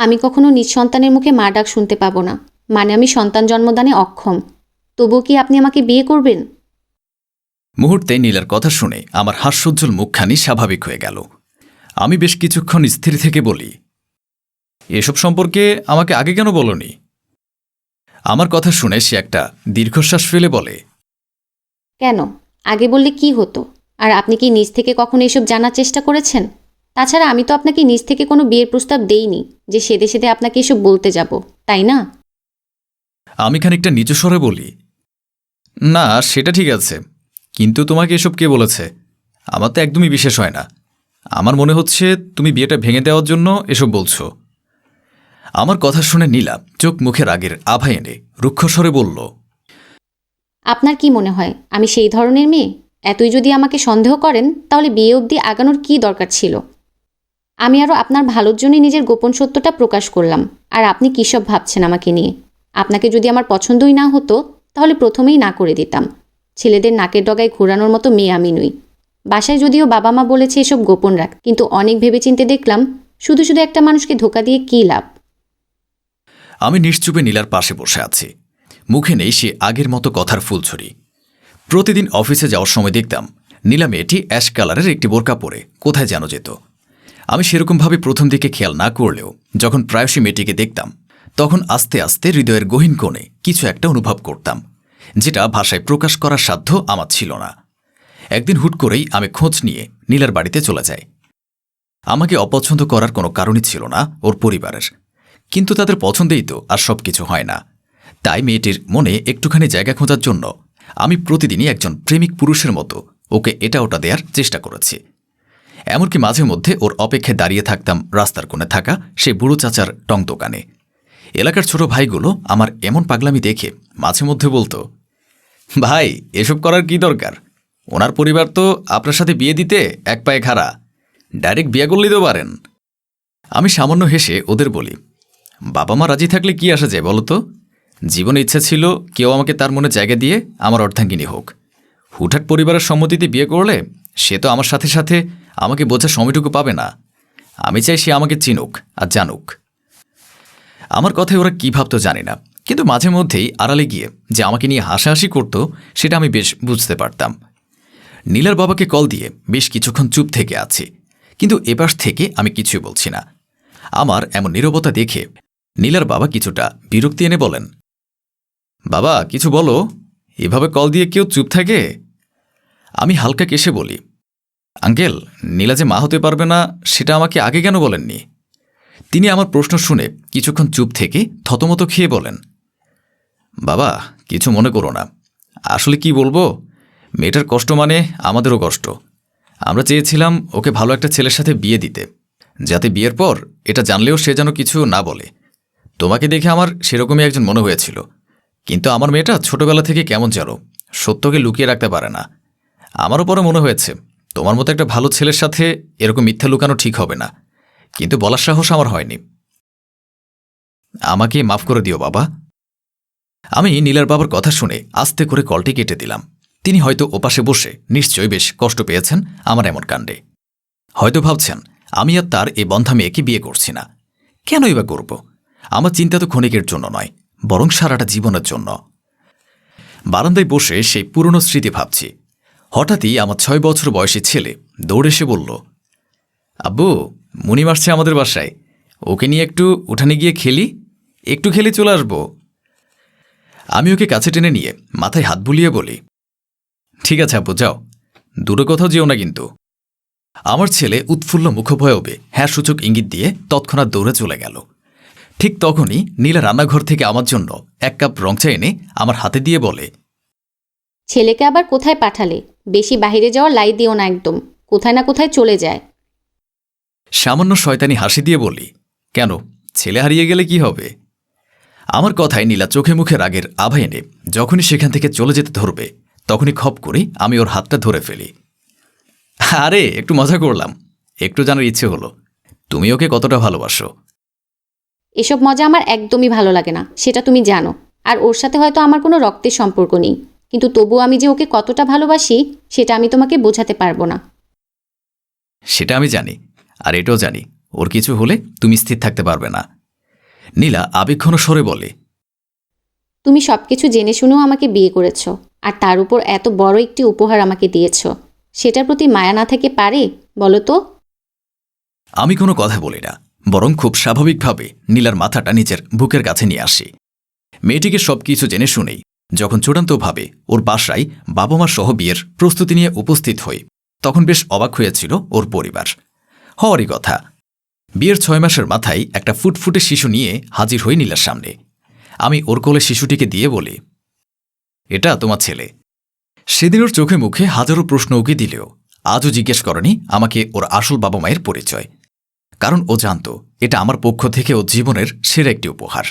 আমি কখনো নিজ সন্তানের মুখে মা ডাক শুনতে পাবো না। মানে আমি সন্তান জন্মদানে অক্ষম। তবুও কি আপনি আমাকে বিয়ে করবেন? মুহূর্তে নীলার কথা শুনে আমার হাস্যোজ্জ্বল মুখখানি স্বাভাবিক হয়ে গেল। আমি বেশ কিছুক্ষণ স্থির থেকে বলি এসব সম্পর্কে আমাকে আগে কেন বলনি? আমার কথা শুনে সে একটা দীর্ঘশ্বাস ফেলে বলে কেন? আগে বললে কি হতো? আর আপনি কি নিজ থেকে কখনো এসব জানার চেষ্টা করেছেন? তাছাড়া আমি তো আপনাকে নিজ থেকে কোনো বিয়ের প্রস্তাব দেইনি যে সেদে সেদে আপনাকে এসব বলতে যাব তাই না? আমি খানিকটা নিচু স্বরে বলি না সেটা ঠিক আছে কিন্তু তোমাকে এসব কে বলেছে? আমার তো একদমই বিশেষ হয় না। আমার মনে হচ্ছে তুমি বিয়েটা ভেঙে দেওয়ার জন্য এসব বলছো। আমার কথা শুনে নীলা চোখ মুখের আগের আভা এনে রুক্ষস্বরে বলল আপনার কি মনে হয় আমি সেই ধরনের মেয়ে? এতই যদি আমাকে সন্দেহ করেন তাহলে বিয়ে অবধি আগানোর কি দরকার ছিল? আমি আরও আপনার ভালোর জন্যই নিজের গোপন সত্যটা প্রকাশ করলাম। আর আপনি কী সব ভাবছেন আমাকে নিয়ে? আপনাকে যদি আমার পছন্দই না হতো, তাহলে প্রথমেই না করে দিতাম। ছেলেদের নাকের ডগায় ঘোরানোর মতো মেয়ে আমি নই। বাসায় যদিও বাবা মা বলেছে এসব গোপন রাখ, কিন্তু অনেক ভেবেচিন্তে দেখলাম শুধু শুধু একটা মানুষকে ধোকা দিয়ে কী লাভ? আমি নিশ্চুপে নীলার পাশে বসে আছি। মুখে নেই সে আগের মতো কথার ফুলছড়ি প্রতিদিন অফিসে যাওয়ার সময় দেখতাম, নীলা মেয়েটি অ্যাশ কালারের একটি বোরকা পরে কোথায় যেন যেত। আমি সেরকমভাবে প্রথম দিকে খেয়াল না করলেও যখন প্রায়শই মেয়েটিকে দেখতাম, তখন আস্তে আস্তে হৃদয়ের গহীন কোণে কিছু একটা অনুভব করতাম, যেটা ভাষায় প্রকাশ করার সাধ্য আমার ছিল না। একদিন হুট করেই আমি খোঁজ নিয়ে নীলার বাড়িতে চলে যাই। আমাকে অপছন্দ করার কোনো কারণই ছিল না ওর পরিবারের। কিন্তু তাদের পছন্দেই তো আর সব কিছু হয় না। তাই মেয়েটির মনে একটুখানি জায়গা খোঁজার জন্য আমি প্রতিদিনই একজন প্রেমিক পুরুষের মতো ওকে এটা ওটা দেওয়ার চেষ্টা করেছি। এমনকি মাঝে মধ্যে ওর অপেক্ষায় দাঁড়িয়ে থাকতাম রাস্তার কোণে থাকা সেই বুড়ো চাচার টং দোকানে। এলাকার ছোট ভাইগুলো আমার এমন পাগলামি দেখে মাঝে মধ্যে বলতো, ভাই, এসব করার কি দরকার? ওনার পরিবার তো আপনার সাথে বিয়ে দিতে এক পায়ে খাড়া। ডাইরেক্ট বিয়ে করলেই তো পারেন। আমি সামান্য হেসে ওদের বলি, বাবা মা রাজি থাকলে কি আসা যায় বলো তো? জীবনে ইচ্ছা ছিল কেউ আমাকে তার মনে জায়গা দিয়ে আমার অর্ধাঙ্গিনী হোক। হুটহাট পরিবারের সম্মতিতে বিয়ে করলে সে তো আমার সাথে সাথে আমাকে বোঝার সময়টুকু পাবে না। আমি চাই সে আমাকে চিনুক আর জানুক। আমার কথায় ওরা কী ভাবতো জানি না, কিন্তু মাঝে মধ্যেই আড়ালে গিয়ে যে আমাকে নিয়ে হাসাহাসি করত, সেটা আমি বেশ বুঝতে পারতাম। নীলার বাবাকে কল দিয়ে বেশ কিছুক্ষণ চুপ থেকে আছি, কিন্তু এপাশ থেকে আমি কিছুই বলছি না। আমার এমন নীরবতা দেখে নীলার বাবা কিছুটা বিরক্তি এনে বলেন, বাবা, কিছু বলো, এভাবে কল দিয়ে কেউ চুপ থাকে? আমি হালকা কেসে বলি আঙ্কেল, নীলা যে মা হতে পারবে না, সেটা আমাকে আগে কেন বলেননি? তিনি আমার প্রশ্ন শুনে কিছুক্ষণ চুপ থেকে থতমত খেয়ে বলেন, বাবা, কিছু মনে করো না। আসলে কি বলব? মেয়েটার কষ্ট মানে আমাদেরও কষ্ট। আমরা চেয়েছিলাম ওকে ভালো একটা ছেলের সাথে বিয়ে দিতে। যাতে বিয়ের পর এটা জানলেও সে যেন কিছু না বলে। তোমাকে দেখে আমার সেরকমই একজন মনে হয়েছিল। কিন্তু আমার মেয়েটা ছোটবেলা থেকে কেমন যেন, সত্যকে লুকিয়ে রাখতে পারে না। আমারও পরে মনে হয়েছে তোমার মতো একটা ভালো ছেলের সাথে এরকম মিথ্যা লুকানো ঠিক হবে না। কিন্তু বলার সাহস আমার হয়নি। আমাকে মাফ করে দিও, বাবা। আমি নীলার বাবার কথা শুনে আস্তে করে কলটি কেটে দিলাম। তিনি হয়তো ওপাশে বসে নিশ্চয়ই বেশ কষ্ট পেয়েছেন আমার এমন কাণ্ডে। হয়তো ভাবছেন, আমি আর তার এই বন্ধা মেয়েকে বিয়ে করছি না। কেনই বা করব? আমার চিন্তা তো ক্ষণিকের জন্য নয়, বরং সারাটা জীবনের জন্য। বারান্দায় বসে সেই পুরনো স্মৃতি ভাবছি। হঠাৎই আমার ছয় বছর বয়সী ছেলে দৌড়ে এসে বলল, আব্বু মুনিম আসছে আমাদের বাসায়। ওকে নিয়ে একটু উঠানে গিয়ে খেলি, একটু খেলে চলে আসব। আমি ওকে কাছে টেনে নিয়ে মাথায় হাত বুলিয়ে বলি, ঠিক আছে আব্বু, যাও। দূরে কোথাও যেও না কিন্তু। আমার ছেলে উৎফুল্ল মুখভয়বে হ্যাঁ সূচক ইঙ্গিত দিয়ে তৎক্ষণাৎ দৌড়ে চলে গেল। ঠিক তখনই নীলা রান্নাঘর থেকে আমার জন্য এক কাপ রং চা এনে আমার হাতে দিয়ে বলে ছেলেকে আবার কোথায় পাঠালে? বেশি বাইরে যাওয়ার লাই দিও না একদম। কোথায় না কোথায় চলে যায়। সামান্য শয়তানি হাসি দিয়ে বলি কেন? ছেলে হারিয়ে গেলে কি হবে? আমার কথায় নীলা চোখে মুখে রাগের আভা এনে যখনই সেখান থেকে চলে যেতে ধরবে তখনই খপ করে আমি ওর হাতটা ধরে ফেলি। আরে একটু মজা করলাম। একটু জানার ইচ্ছে হলো। তুমি ওকে কতটা ভালোবাসো? এসব মজা আমার একদমই ভালো লাগে না সেটা তুমি জানো। আর ওর সাথে হয়তো আমার কোনো রক্তের সম্পর্ক নেই। কিন্তু তবু আমি যে ওকে কতটা ভালোবাসি সেটা আমি তোমাকে বোঝাতে পারব না। সেটা আমি জানি আর এটাও জানি। ওর কিছু হলে তুমি স্থির থাকতে পারবে না। নীলা আবেক্ষণ স্বরে বলে তুমি সব কিছু জেনে শুনেও আমাকে বিয়ে করেছ আর তার উপর এত বড় একটি উপহার আমাকে দিয়েছ। সেটার প্রতি মায়া না থেকে পারে বলো তো? আমি কোনো কথা বলি না বরং খুব স্বাভাবিকভাবে নীলার মাথাটা নিজের বুকের কাছে নিয়ে আসি। মেয়েটিকে সবকিছু জেনে শুনেই যখন চূড়ান্তভাবে ওর বাসায় বাবা মা সহ বিয়ের প্রস্তুতি নিয়ে উপস্থিত হই, তখন বেশ অবাক হয়েছিল ওর পরিবার। হওয়ারই কথা, বিয়ের ছয় মাসের মাথায় একটা ফুটফুটে শিশু নিয়ে হাজির হই নীলার সামনে। আমি ওর কোলে শিশুটিকে দিয়ে বলি, এটা তোমার ছেলে। সেদিন ওর চোখে মুখে হাজারো প্রশ্ন উকি দিলেও আজও জিজ্ঞেস করেনি আমাকে ওর আসল বাবা মায়ের পরিচয়, কারণ ও জানত এটা আমার পক্ষ থেকে ও জীবনের সেরা একটি উপহার।